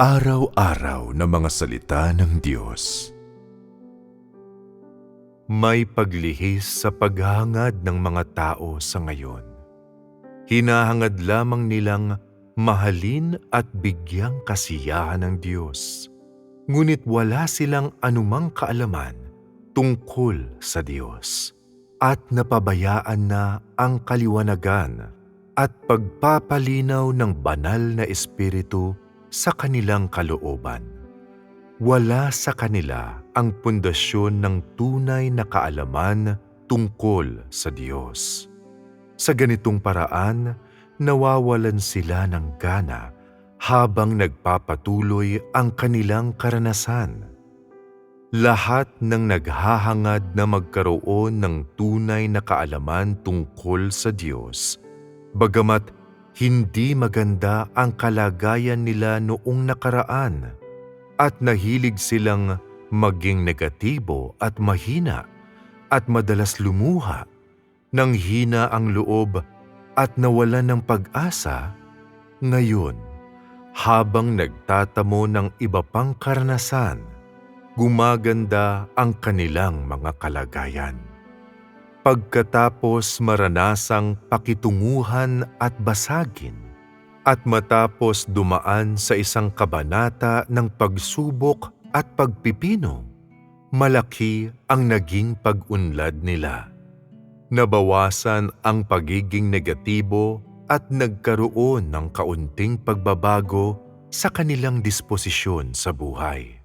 Araw-araw na mga salita ng Diyos. May paglihis sa paghangad ng mga tao sa ngayon. Hinahangad lamang nilang mahalin at bigyang kasiyahan ng Diyos. Ngunit wala silang anumang kaalaman tungkol sa Diyos at napabayaan na ang kaliwanagan at pagpapalinaw ng banal na Espiritu sa kanilang kalooban. Wala sa kanila ang pundasyon ng tunay na kaalaman tungkol sa Diyos. Sa ganitong paraan, nawawalan sila ng gana habang nagpapatuloy ang kanilang karanasan. Lahat ng naghahangad na magkaroon ng tunay na kaalaman tungkol sa Diyos, bagamat hindi maganda ang kalagayan nila noong nakaraan at nahilig silang maging negatibo at mahina at madalas lumuha nang hina ang loob at nawalan ng pag-asa, ngayon, habang nagtatamo ng iba pang karanasan, gumaganda ang kanilang mga kalagayan pagkatapos maranasang pakitunguhan at basagin, at matapos dumaan sa isang kabanata ng pagsubok at pagpipino, malaki ang naging pag-unlad nila. Nabawasan ang pagiging negatibo at nagkaroon ng kaunting pagbabago sa kanilang disposisyon sa buhay.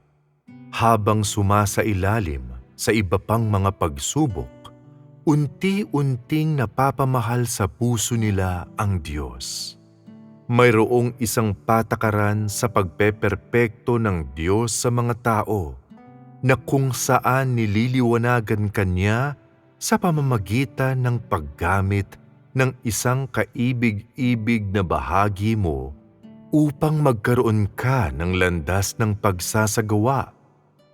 Habang sumasailalim sa iba pang mga pagsubok, unti-unting napapamahal sa puso nila ang Diyos. Mayroong isang patakaran sa pagpeperpekto ng Diyos sa mga tao na kung saan nililiwanagan Kanya sa pamamagitan ng paggamit ng isang kaibig-ibig na bahagi mo upang magkaroon ka ng landas ng pagsasagawa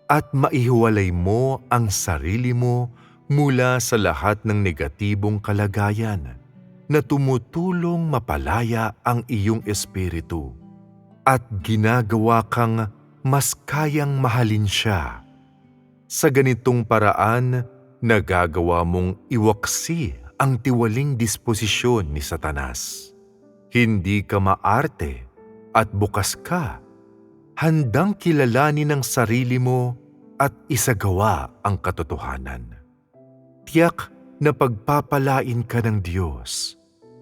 at maihiwalay mo ang sarili mo mula sa lahat ng negatibong kalagayan na tumutulong mapalaya ang iyong espiritu at ginagawa kang mas kayang mahalin siya. Sa ganitong paraan, nagagawa mong iwaksi ang tiwaling disposisyon ni Satanas. Hindi ka maarte at bukas ka, handang kilalanin ang sarili mo at isagawa ang katotohanan tiyak na pagpapalain ka ng Diyos.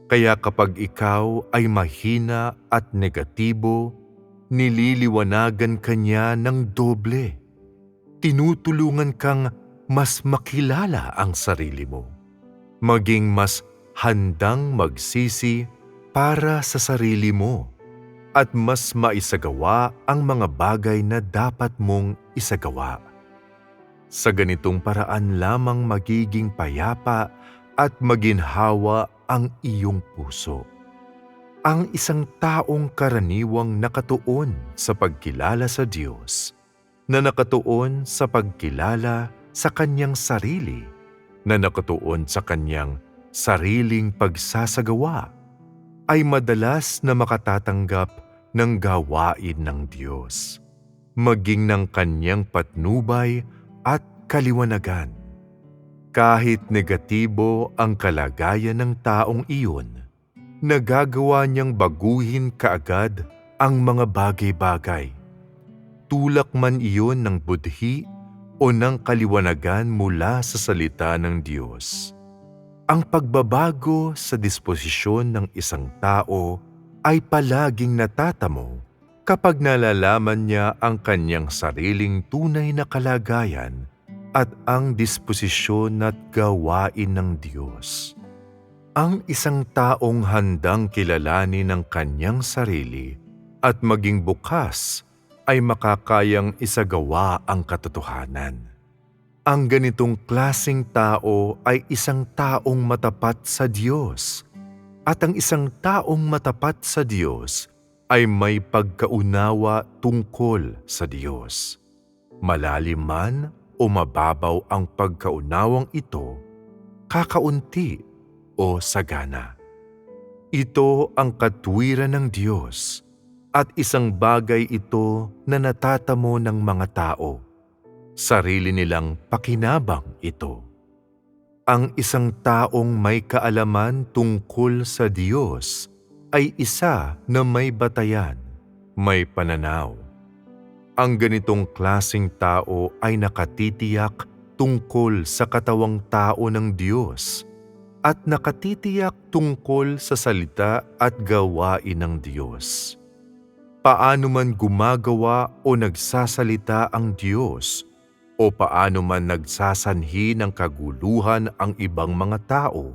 Kaya kapag ikaw ay mahina at negatibo, nililiwanagan ka niya ng doble. Tinutulungan kang mas makilala ang sarili mo. Maging mas handang magsisi para sa sarili mo at mas maisagawa ang mga bagay na dapat mong isagawa. Sa ganitong paraan lamang magiging payapa at maginhawa ang iyong puso. Ang isang taong karaniwang nakatuon sa pagkilala sa Diyos, na nakatuon sa pagkilala sa kanyang sarili, na nakatuon sa kanyang sariling pagsasagawa, ay madalas na makatatanggap ng gawain ng Diyos, maging ng kanyang patnubay at kaliwanagan. Kahit negatibo ang kalagayan ng taong iyon, nagagawa niyang baguhin kaagad ang mga bagay-bagay. Tulak man iyon ng budhi o ng kaliwanagan mula sa salita ng Diyos. Ang pagbabago sa disposisyon ng isang tao ay palaging natatamo kapag nalalaman niya ang kanyang sariling tunay na kalagayan at ang disposisyon at gawain ng Diyos. Ang isang taong handang kilalanin ng kanyang sarili at maging bukas ay makakayang isagawa ang katotohanan. Ang ganitong klasing tao ay isang taong matapat sa Diyos at ang isang taong matapat sa Diyos ay may pagkaunawa tungkol sa Diyos. Malalim man o mababaw ang pagkaunawang ito, kakaunti o sagana. Ito ang katwiran ng Diyos at isang bagay ito na natatamo ng mga tao. Sarili nilang pakinabang ito. Ang isang taong may kaalaman tungkol sa Diyos ay isa na may batayan, may pananaw. Ang ganitong klasing tao ay nakatitiyak tungkol sa katawang tao ng Diyos at nakatitiyak tungkol sa salita at gawain ng Diyos. Paano man gumagawa o nagsasalita ang Diyos o paano man nagsasanhi ng kaguluhan ang ibang mga tao,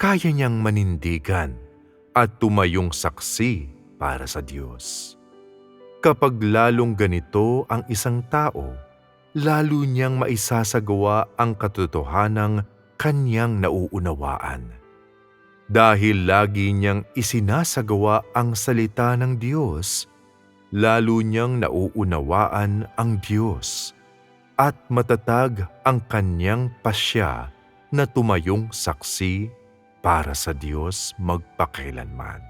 kaya niyang manindigan at tumayong saksi para sa Diyos. Kapag lalong ganito ang isang tao, lalo niyang maisasagawa ang katotohanang kanyang nauunawaan. Dahil lagi niyang isinasagawa ang salita ng Diyos, lalo niyang nauunawaan ang Diyos at matatag ang kanyang pasya na tumayong saksi para sa Diyos magpakailanman.